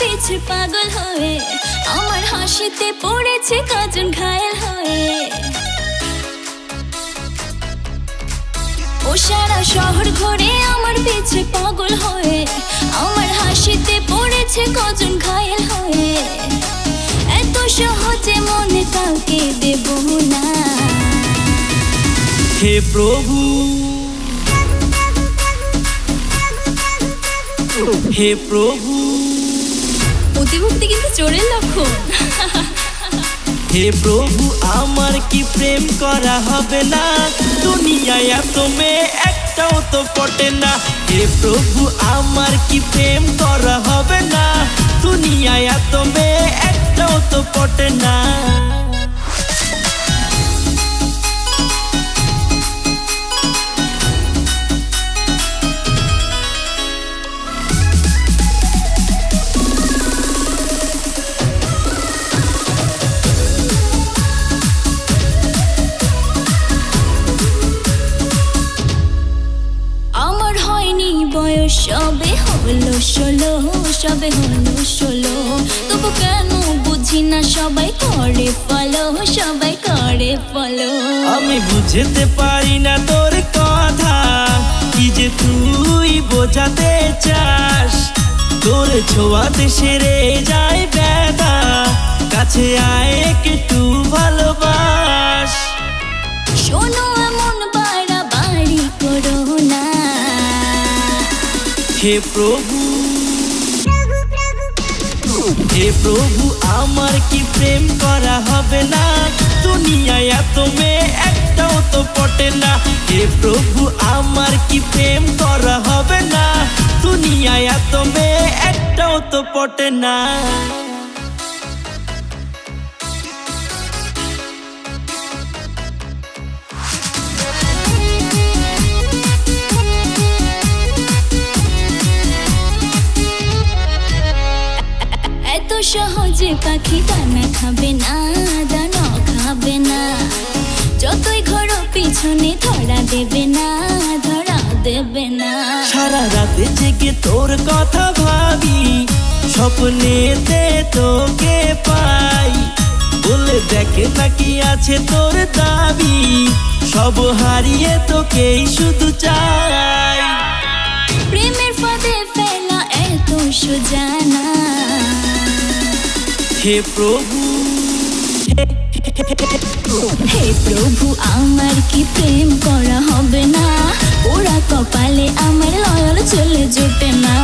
পিছে পাগল হয়ে। আমার হাসিতে পড়েছে কজন ঘায়েল হয়ে। ও সারা শহর ঘুরে আমার পিছে পাগল হয়ে। আমার হাসিতে পড়েছে কজন ঘায়েল হয়ে। এত সহজে মনে কাউকে দেব না। হে প্রভু। হে প্রভু। অতিভক্তি কিন্তু চোরের লক্ষণ। হে প্রভু, আমার কি প্রেম করা হবে না? দুনিয়ায় এত মেয়ে, একটাও তো পটে না। হে প্রভু, আমার কি প্রেম করা হবে না? দুনিয়ায় এত মেয়ে, একটাও তো পটে না। সবে হলো ষোলো, সবে হলো ষোলো। তবু কেন বুঝি না সবাই করে ফলো সবাই করে ফলো আমি বুঝতে পারি না তোর কথা, কি যে তুই বোঝাতে চাস। তোর ছোঁয়াতে সেরে যায় ব্যথা, কাছে আয় হে প্রভু। হে প্রভু, আমার কি প্রেম করা হবে না? দুনিয়ায় এত মেয়ে, একটাও তো পটে না। হে প্রভু, আমার কি প্রেম করা হবে না? দুনিয়ায় এত মেয়ে, একটাও তো পটে না। পাখি দানা খাবে না দানা খাবে না। যতই ঘোরো পিছনে ধরা দেবে না ধরা দেবে না। সারা রাতে জেগে তোর কথা ভাবি স্বপ্নেতে তোকে পাই। বলে দেখে নাকি আছে তোর দাবি সব হারিয়ে তোকেই শুধু চাই। প্রেমের ফাঁদে ফেলা এত সোজা না। হে প্রভু। হে প্রভু, আমার কি প্রেম করা হবে না? ওরা কপালে আমার লয়াল চলে যেতে না।